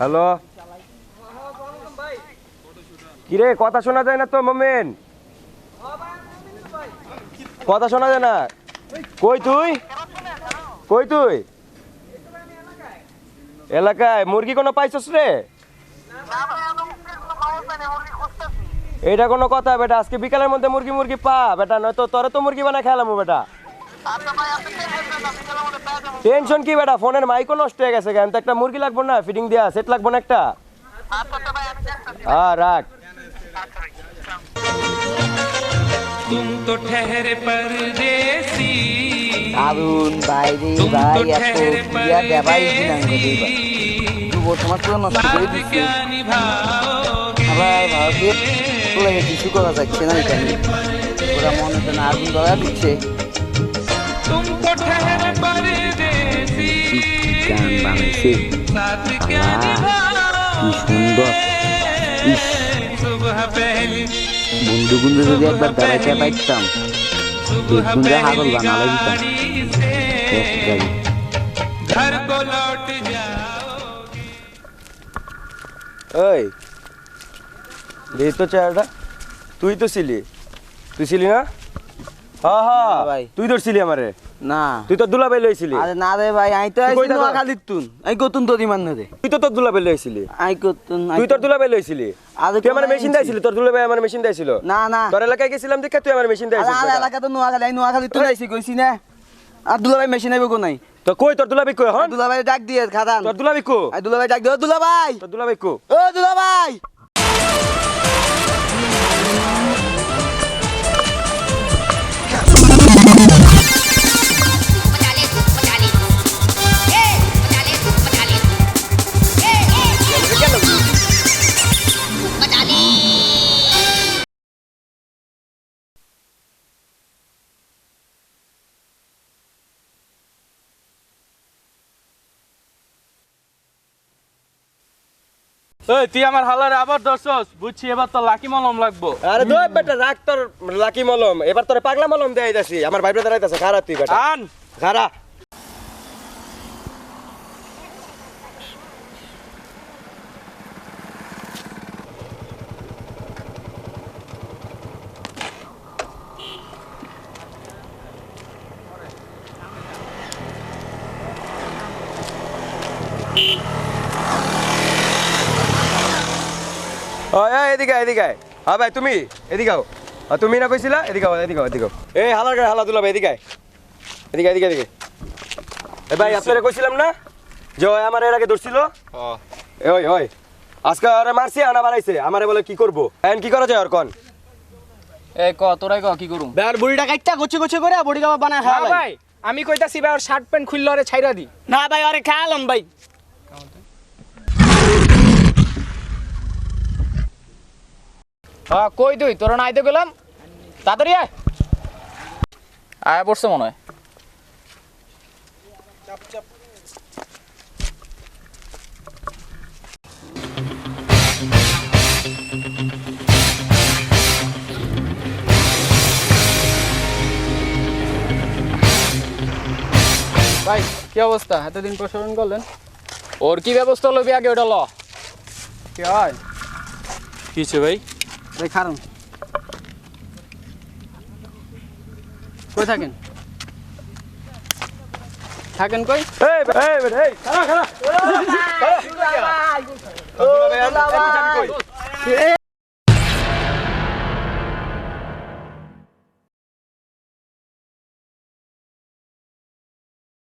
Hello? কিরে, কথা শোনা যায় না তো, মোমেন? কথা শোনা যায় না? কই তুই? কই তুই? এলাকায়? মুরগি কোনো পাইছস রে? এটা কোনো কথা, বেটা। আজকে বিকালের মধ্যে মুরগি মুরগি পা, বেটা। নয়তো তোরে তো মুরগি বানায় খেলামু বেটা। টেনশন কি বেটা ফোনের মাইকও নষ্ট হয়ে গেছে কেন তো একটা মুরগি লাগবো না ফিটিং দেয়া সেট লাগবো না একটা হ্যাঁ রাখ तुम तो ठहरे परदेसी দারুন বাইরে तुम ভাই तो এত ठहरे বিয়া দেবাই দিলাম परदेसी যুব সমাজ তো নষ্ট করে साथ দিচ্ছে क्या निभाओगे আবার ভারতীয় চলে কিছু করা যাচ্ছে না এখানে ওরা মনে হচ্ছে না আগুন ধরা দিচ্ছে গান বানাইছে। কি সুন্দর। বন্ধু বন্ধু যদি একবার দাঁড়াইতে পাইতাম তুই তো ছিলি। তুই ছিলি না? ভাই। তুই ধরছিলি আমারে? না। তুই তো দুলাবাই লইছিলি আরে না রে ভাই আই তো তুই কই আইছি থাকো? নোয়াখালীর তুন। আই কতুন তোর ইমান রে। তুই তো তোর দুলাবাই লইছিলি আই কতুন তুই তোর দুলাবাই লইছিলি আরে তুই আমার মেশিন আনছি। দিয়েছিলি? তোর দুলাবাই আমার মেশিন দিয়েছিল। না না। তোর এলাকায় গেছিলাম দেখে তুই আমার মেশিন আরে আর এলাকা তো নোয়াখালী আই নোয়াখালী তুন আইছি কইছি না। আর দুলাভাই মেশিন আইব কো নাই তো কই তোর দুলাবাই কই হন দুলাভাই ডাক দিয়ে খাদান। তোর দুলাবাই কো? আই দুলাভাই ডাক দিও দুলাভাই। তোর দুলাবাই কো? ও দুলাভাই। ওই তুই আমার হালারে আবার দর্শস বুঝছি এবার তো লাকি মলম লাগবো। আরে দই বেটা রাখ তোর লাকি মলম। এবার তোর পাগলা মলম দেয় যাচ্ছি আমার ভাই ব্রাদার আইতাছে খারাপ তুই বেটা। আন! খারা ও এদিকে এদিকে আয়। হ্যাঁ ভাই তুমি এদিকে আও তুমি না কইছিলা এদিকে আও, এদিকে আও, এদিকে আও। এই হালার গায়ে হালা দুলা ভাই এদিকে এদিকে এদিকে এদিকে এ ভাই আপনারা কইছিলাম না? যে ওই আমার এর আগে ধরছিল ওই ওই আজকে আরে মারছি আনা বাড়াইছে আমারে বলে কি করব এখন কি করা যায় আর কোন? এই ক তোরাই ক কি করুম বের বুড়িটা কাইটা গছে গছে করে বড়ি কাবা বানায় ভাই আমি কইতাছি ভাই ওর শার্ট প্যান্ট খুললে ওরে ছাইরা দি। না ভাই আরে খাওয়ালাম ভাই। হ্যাঁ কই তুই? তোর না আইতে গেলাম। তাড়াতাড়ি আয়। আয় পড়ছে মনে হয়। ভাই কি অবস্থা? এতদিন প্রসারণ করলেন? ওর কি ব্যবস্থা লবি আগে ওটা ল। কি হয়? কিছে ভাই ভাই? খারুন কই থাকেন থাকেন কই এই এই এই খারা খারা